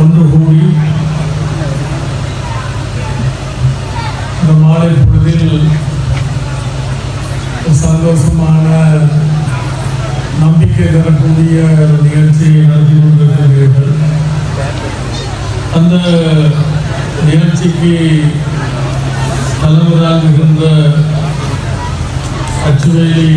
ஒன்று கூடி இந்த மாலை பொழுதில் சந்தோஷமான நம்பிக்கை தரக்கூடிய நிகழ்ச்சியை நடத்தி கொண்டிருக்கிறீர்கள். அந்த நிகழ்ச்சிக்கு தலைவராக இருந்த அச்சுவேலி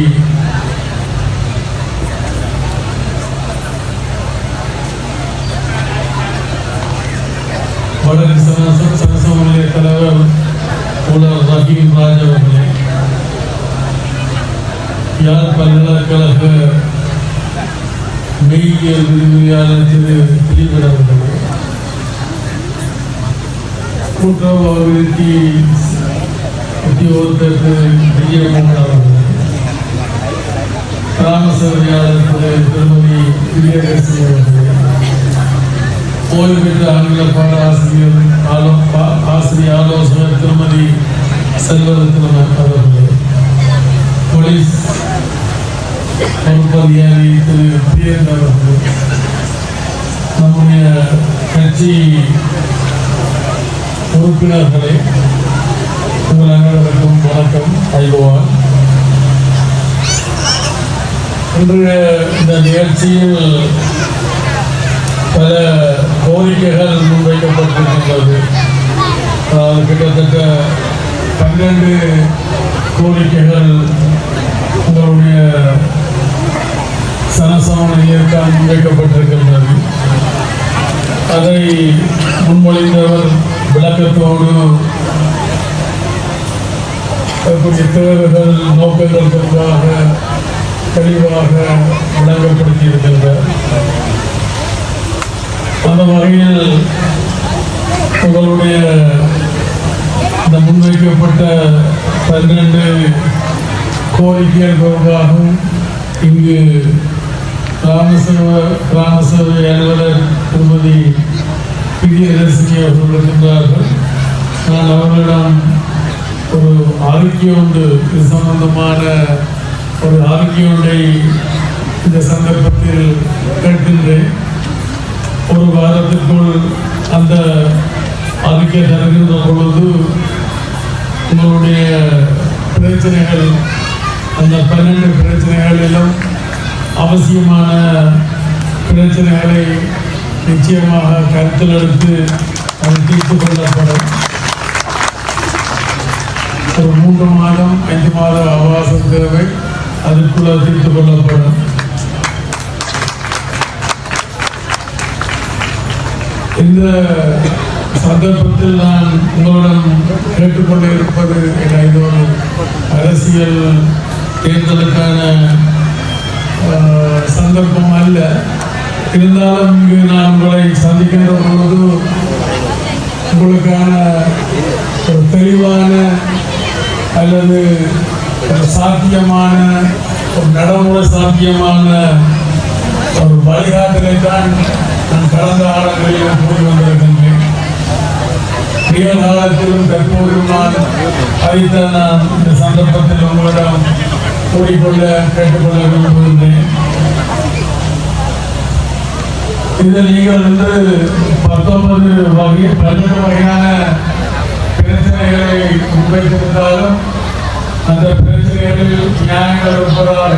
வடக்கு சமச சமசமநிலை தலைவர் உலர் ரஹீம் ராஜ் அவர்களே யாழ் பல்கலைக்கழக மெய்யியல் விரிவுரையாளர் திரு திலீபன் அவர்களே கூட்டுறவு அபிவிருத்தி உத்தியோகத்தர் திரு விஜயமோகன் அவர்களே கிராம சேவையாளர் திரு திருமதி விஜயலட்சுமி அவர்களே ஓய்வு பெற்ற ஆங்கில பாட ஆசிரியர் ஆலோ- பா- ஆசிரியர் ஆலோசகர் திருமதி செல்வரத்னம் அவர்களே போலீஸ் பொறுப்பு அதிகாரி திரு பிரியன் அவர்களே நம்முடைய கட்சி உறுப்பினர்களே உங்கள் அனைவருக்கும் வணக்கம் ஐகோவா இன்றைய இந்த நிகழ்ச்சியில் பல கோரிக்கைகள் முன்வைக்கப்பட்டிருக்கின்றது. கிட்டத்தட்ட பன்னெண்டு கோரிக்கைகள் உங்களுடைய சனசமணியற்காக முன்வைக்கப்பட்டிருக்கின்றது. அதை முன்மொழிந்தவர் விளக்கத்தோடு தன்னுடைய தேவைகள் நோக்கங்கள் தொடர்பாக தெளிவாக விளங்கப்படுத்தியிருக்கின்றார். அந்த வகையில் உங்களுடைய இந்த முன்வைக்கப்பட்ட பன்னிரண்டு கோரிக்கைகள் தொடர்பாகவும் இங்கு கிராம சேவை அலுவலர் திருமதி பிரியதர்சினி அவர்கள் இருக்கின்றார்கள். நான் அவர்களிடம் ஒரு அறிக்கை ஒன்று இது சம்பந்தமான ஒரு அறிக்கை ஒன்றை இந்த சந்தர்ப்பத்தில் கேட்கின்றேன். ஒரு வாரத்திற்குள் அந்த அறிக்கை தருகின்ற பொழுது உங்களுடைய பிரச்சனைகள் அந்த பன்னெண்டு பிரச்சனைகளிலும் அவசியமான பிரச்சனைகளை நிச்சயமாக கருத்தில் எடுத்து அது தீர்த்து கொள்ளப்படும். ஒரு மூன்று மாதம் ஐந்து மாத அவகாசம் தேவை. அதுக்குள்ள தீர்த்து கொள்ளப்படும். இந்த சந்தர்ப்பத்தில் நான் உங்களிடம் கேட்டுக்கொண்டு இருப்பது இது ஒரு அரசியல் தேர்தலுக்கான சந்தர்ப்பம் அல்ல. இருந்தாலும் இங்கு நான் உங்களை சந்திக்கின்ற பொழுது உங்களுக்கான ஒரு தெளிவான அல்லது ஒரு சாத்தியமான ஒரு நடைமுறை சாத்தியமான ஒரு வழிகாட்டலை தான் நான் கடந்த காலங்களில் கூறி வந்திருக்கின்றேன். காலத்திலும் தற்போதும் நான் அதைத்தான் நான் இந்த சந்தர்ப்பத்தில் உங்களிடம் கூறிக்கொள்ள கேட்டுக்கொள்ள விரும்புகின்றேன். இதில் நீங்கள் வந்து பத்தொன்பது வகை பல்வேறு வகையான பிரச்சனைகளை முன்வைத்திருந்தாலும் அந்த பிரச்சனைகளில் நியாயங்கள் இருப்பதாக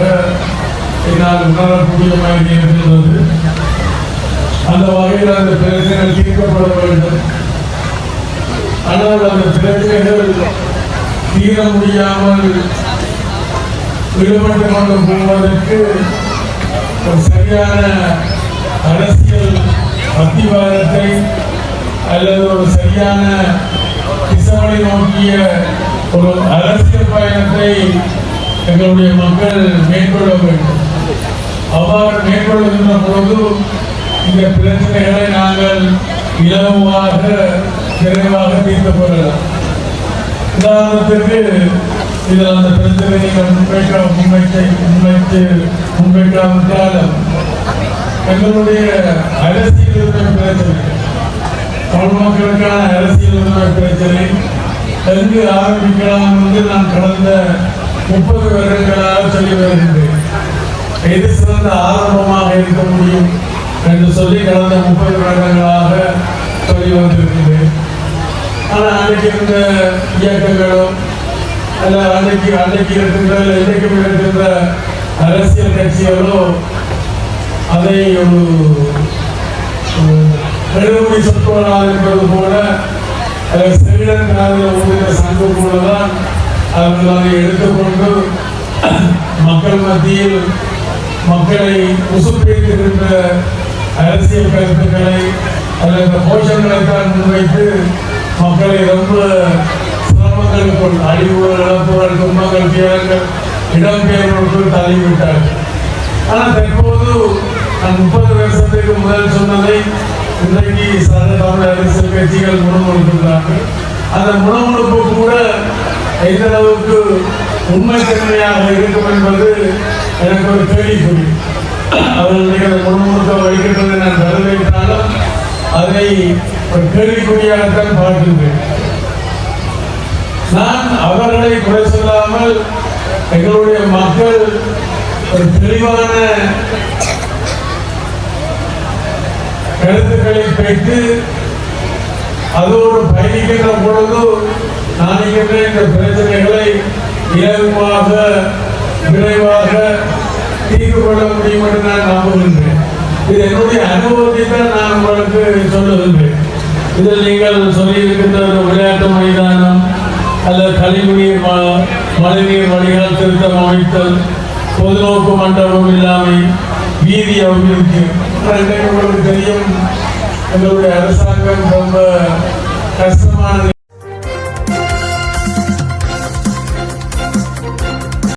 என்னால் உணரக்கூடிய மாதிரி இருந்தது. அந்த வகையில் அந்த பிரச்சனை தீர்க்கப்பட வேண்டும். ஆனால் அந்த பிரச்சனைகள் தீர முடியாமல் விடுபட்டு கொண்டு போவதற்கு ஒரு சரியான அரசியல் அத்திவாரத்தை அல்லது ஒரு சரியான திசையை நோக்கிய ஒரு அரசியல் பயணத்தை எங்களுடைய மக்கள் மேற்கொள்ள வேண்டும். அவ்வாறு மேற்கொள்கின்ற பொழுது இந்த பிரச்சனைகளை நாங்கள் இலவாக விரைவாக தீர்த்து கொள்ளலாம் உதாரணத்துக்கு இதில் அந்த பிரச்சனை நீங்கள் முன்வைக்க முன்வைக்க முன்வைத்து முன்வைக்காவிட்டாலும் எங்களுடைய அரசியல் உரிமை பிரச்சனை. தமிழ் மக்களுக்கான அரசியல் உரிமை பிரச்சனை. எங்கு ஆரம்பிக்கலாம் என்று நான் கடந்த முப்பது வருடங்களாக சொல்லி வருகின்றேன். எது சிறந்த ஆரம்பமாக இருக்க முடியும்? என்று சொல்லி கடந்த முப்பது வருடங்களாக சொல்லி வந்திருக்கிறேன். ஆனால் அன்றைக்கு இருந்த இயக்கங்களும் அல்ல அன்றைக்கு அன்னைக்கு இருக்கின்ற இன்றைக்கும் இருக்கின்ற அரசியல் கட்சிகளோ அதை ஒரு பெருமொழி சொற்பொருளாக இருப்பது போல அல்லது செவிடன் காதில் ஊதின சங்கம் போலதான் அவர்கள் அதை எடுத்துக்கொண்டு மக்கள் மத்தியில் மக்களை உசுப்பேற்றுகின்ற அரசியல் கருத்துக்களை அல்லது கோஷங்களை தான் முன்வைத்து மக்களை ரொம்ப சிரமங்களுக்குள் அழிவுகள் இழப்புகள் துன்பங்கள் துயரங்கள் இடம்பெயர்வுக்குள் தள்ளிவிட்டார்கள். ஆனால் தற்போது நான் முப்பது வருஷத்துக்கு முதல் சொன்னதை இன்றைக்கு சக தமிழ் அரசியல் கட்சிகள் முன்மொழிக்கின்றார்கள் அந்த முன்மொழிப்பு கூட எந்த அளவுக்கு உண்மைத்தன்மையாக இருக்கும் என்பது எனக்கு ஒரு கேள்விக்குறி. அவர்களுக்கு அந்த முன்முழுக்க வைக்கின்றதை நான் வரவேற்றாலும் அதை ஒரு கேள்விக்குறியாகத்தான் பார்க்கின்றேன் நான் அவர்களை குறை சொல்லாமல் எங்களுடைய மக்கள் ஒரு தெளிவான கருத்துக்களை பெற்று அதோடு பயணிக்கின்ற பொழுது நான் இருக்கின்ற இந்த பிரச்சனைகளை இலகுவாக விரைவாக தீர்வு கொள்ள முடியும் என்று நான் நம்புகின்றேன் இது என்னுடைய அனுபவத்தை தான் நான் உங்களுக்கு சொல்லுகின்றேன். இதில் நீங்கள் சொல்லியிருக்கின்ற ஒரு விளையாட்டு மைதானம் அல்லது கழிவுநீர் மழைநீர் வழிகள் திருத்தம் அமைத்தல் பொதுநோக்கு மண்டபம் இல்லாமல் வீதி அபிவிருத்தி உங்களுக்கு தெரியும் எங்களுடைய அரசாங்கம் ரொம்ப கஷ்டமான